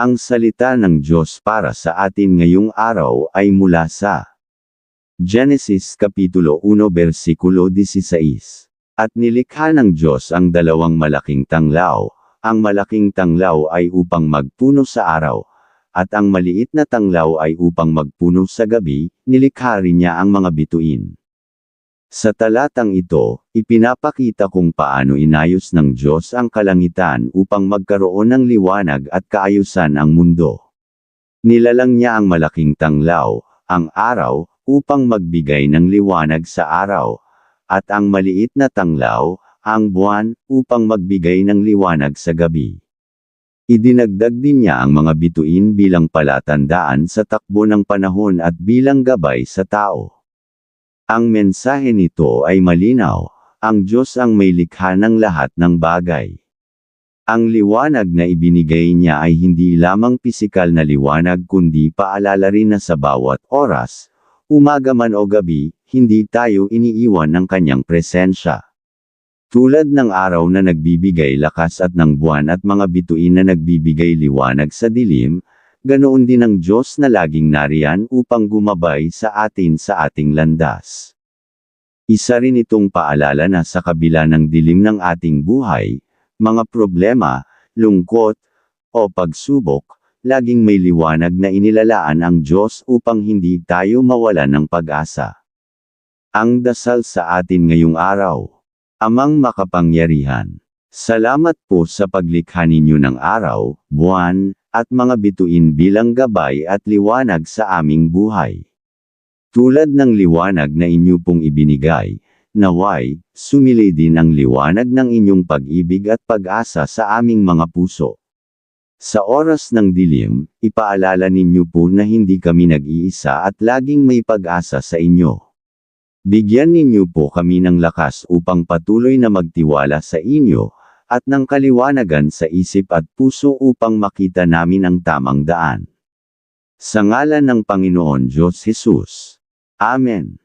Ang salita ng Diyos para sa atin ngayong araw ay mula sa Genesis Kapitulo 1 Versikulo 16. At nilikha ng Diyos ang dalawang malaking tanglaw, ang malaking tanglaw ay upang magpuno sa araw, at ang maliit na tanglaw ay upang magpuno sa gabi, nilikha rin niya ang mga bituin. Sa talatang ito, ipinapakita kung paano inayos ng Diyos ang kalangitan upang magkaroon ng liwanag at kaayusan ang mundo. Nilalang niya ang malaking tanglaw, ang araw, upang magbigay ng liwanag sa araw, at ang maliit na tanglaw, ang buwan, upang magbigay ng liwanag sa gabi. Idinagdag din niya ang mga bituin bilang palatandaan sa takbo ng panahon at bilang gabay sa tao. Ang mensahe nito ay malinaw, ang Diyos ang may likha ng lahat ng bagay. Ang liwanag na ibinigay niya ay hindi lamang pisikal na liwanag kundi paalala rin na sa bawat oras, umaga man o gabi, hindi tayo iniiwan ng kanyang presensya. Tulad ng araw na nagbibigay lakas at ng buwan at mga bituin na nagbibigay liwanag sa dilim, ganoon din ang Diyos na laging nariyan upang gumabay sa atin sa ating landas. Isa rin itong paalala na sa kabila ng dilim ng ating buhay, mga problema, lungkot, o pagsubok, laging may liwanag na inilalaan ang Diyos upang hindi tayo mawalan ng pag-asa. Ang dasal sa atin ngayong araw. Amang makapangyarihan. Salamat po sa paglikha ninyo ng araw, buwan, at mga bituin bilang gabay at liwanag sa aming buhay. Tulad ng liwanag na inyo pong ibinigay, naway, sumili din ang liwanag ng inyong pag-ibig at pag-asa sa aming mga puso. Sa oras ng dilim, ipaalala ninyo po na hindi kami nag-iisa at laging may pag-asa sa inyo. Bigyan ninyo po kami ng lakas upang patuloy na magtiwala sa inyo, at ng kaliwanagan sa isip at puso upang makita namin ang tamang daan. Sa ngalan ng Panginoon Diyos Jesus. Amen.